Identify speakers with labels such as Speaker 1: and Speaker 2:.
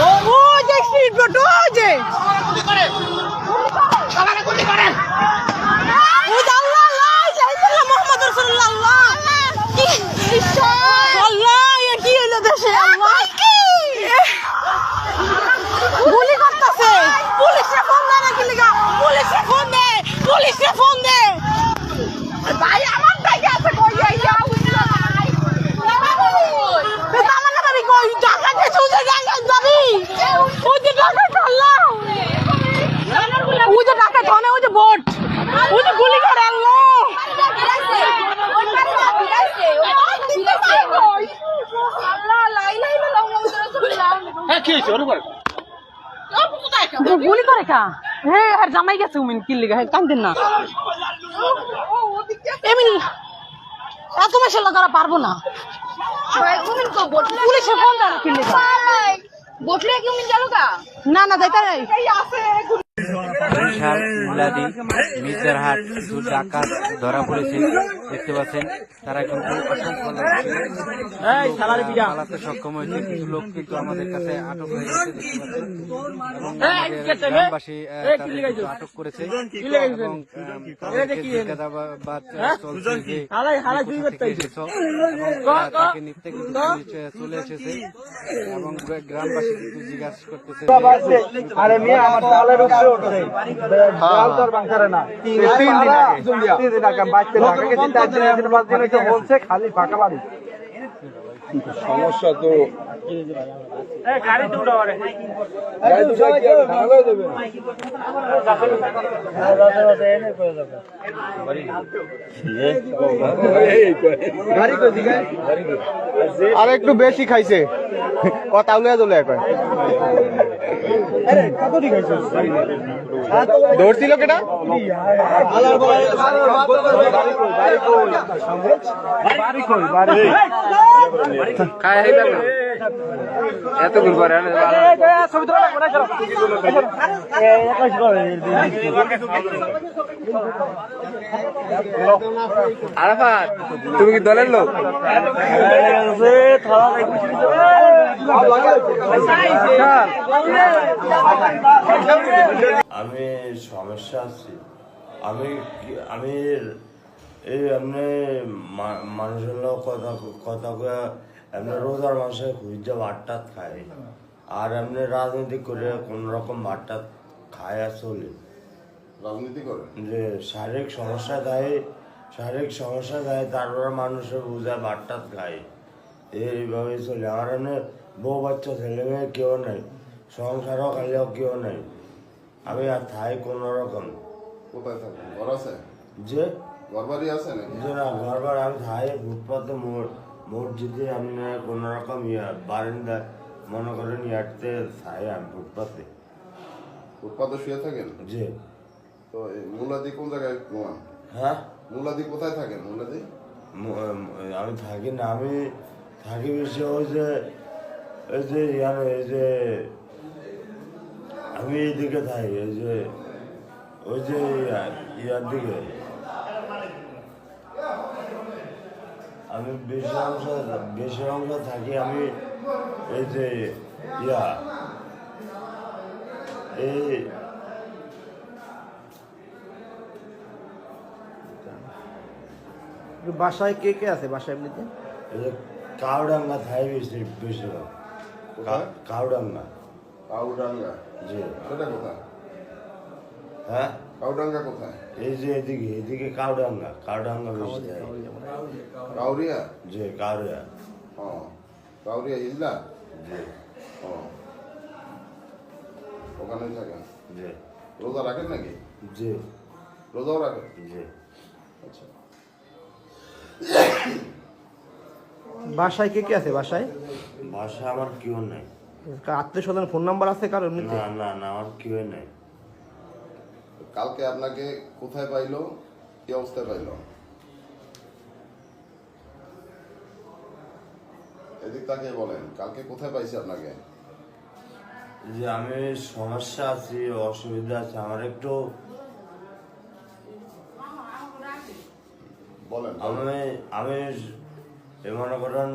Speaker 1: ওই যে speed boat ওই যে ধনে ওই যে বোট ওই যে গুলি করে। আল্লাহ গুলি করে কা? হে আর জামাই গেছে উমিন কি লিগা হে কান্দিন না। এমিন এত মেশে লাগারা পারব না। না না যাইতে নাই
Speaker 2: বরিশাল ইলাদি মির্জারহাট কিছু ডাকাত ধরা পড়েছে দেখতে পাচ্ছেন তারা কিন্তু পালাতে সক্ষম হয়েছে কিছু লোক কিন্তু আমাদের কাছে আটক হয়ে গেছে গ্রামবাসী আটক করেছে এবং তাকে নিতে চলে এসেছে এবং গ্রামবাসী কিন্তু জিজ্ঞাসা করতেছে
Speaker 3: আরে মেয়ে আমার চালের উপরে উঠছে আর বাংকারে না তিন দিন আগে। তিন দিন আগে বাইতে না আগে। চিন্তা একদিন একদিন পাঁচ দিন হয়েছে বলছে খালি ফাঁকা বাড়ি
Speaker 4: সমস্যা তো আর। কয়।
Speaker 3: একটু বেশি খাইছে। কথা উলিয়া চলে এখন ধরছিল কেটা
Speaker 2: এত ঘুরবার আরাফাত তুমি কি দলের লোক?
Speaker 5: আমি সমস্যা আছি। আমি আমি এই এমনি মা- মানুষের লোক কথা কথা কয়ে এমনি রোজার মাসে খুঁজে ভাতটাত খাই। আর এমনি রাজনীতি করে কোন রকম ভাতটাত খায় আর চলে।
Speaker 4: রাজনীতি করে?
Speaker 5: যে শারীরিক সমস্যা দেয় শারীরিক সমস্যা দেয় তারপরে মানুষের বুঝায় ভাতটাত খায়। এইভাবে চলে। আমার এমনি বউ বাচ্চা ছেলে মেয়ে কেউ নেই সংসারও খালিও কেউ নেই। আমি আর থাই কোনো রকম।
Speaker 4: কোথায় থাকেন ঘর আছে?
Speaker 5: যে?
Speaker 4: আছে
Speaker 5: যে না ঘরবার আমি থাই ফুটপাতে মোড় মসজিদে আমি না কোনো রকম বারান্দা মনে করেন ইয়ারতে থাই আমি ফুটপাতে।
Speaker 4: ফুটপাতে শুয়ে থাকেন?
Speaker 5: যে।
Speaker 4: তো এই মুলাদি কোন জায়গায় ঘুমান?
Speaker 5: হ্যাঁ?
Speaker 4: মুলাদি কোথায় থাকেন? মুলাদি?
Speaker 5: আমি থাকি না আমি থাকি বেশি ওই যে এই যে ইয়ার এই যে আমি এইদিকে থাকি এই যে ওই যে ইয়ার দিকে। আমি বেশি অংশ বেশি অংশ থাকি আমি এই যে ইয়া। এই
Speaker 3: বাসায় কে কে আছে? বাসায় এমনিতে?
Speaker 5: কাউডাঙ্গা থাই বেশি বেশিরভাগ। কাউডাঙ্গা।
Speaker 4: কাউডাঙ্গা?
Speaker 5: জি।
Speaker 4: সেটা কোথায়?
Speaker 5: হ্যাঁ?
Speaker 4: কাউডাঙ্গা কোথায়?
Speaker 5: এই যে এদিকে এদিকে কাউডাঙ্গা কাউডাঙ্গা বেশি দেয়
Speaker 4: কাউরিয়া
Speaker 5: কাউরিয়া
Speaker 4: ও কাউরিয়া
Speaker 5: জি।
Speaker 4: ও। ওখানেই থাকেন?
Speaker 5: জি।
Speaker 4: রোজা রাখেন নাকি?
Speaker 5: জি।
Speaker 4: রোজাও রাখেন?
Speaker 5: জি।
Speaker 4: আচ্ছা।
Speaker 3: বাসায় কে কে আছে? বাসায়?
Speaker 5: ভাষা আমার কেউ নেই।
Speaker 3: আত্মীয় স্বজন ফোন নাম্বার আছে কারও এমনিতে?
Speaker 5: না না না আমার কেউ নেই।
Speaker 4: কালকে আপনাকে কোথায় পাইলো? কি অবস্থায় পাইলো? এদিক তাকে বলেন কালকে কোথায় পাইছে আপনাকে?
Speaker 5: যে আমি সমস্যা আছি অসুবিধা আছে আমার একটু
Speaker 4: বলেন।
Speaker 5: আমি আমি এ মনে করেন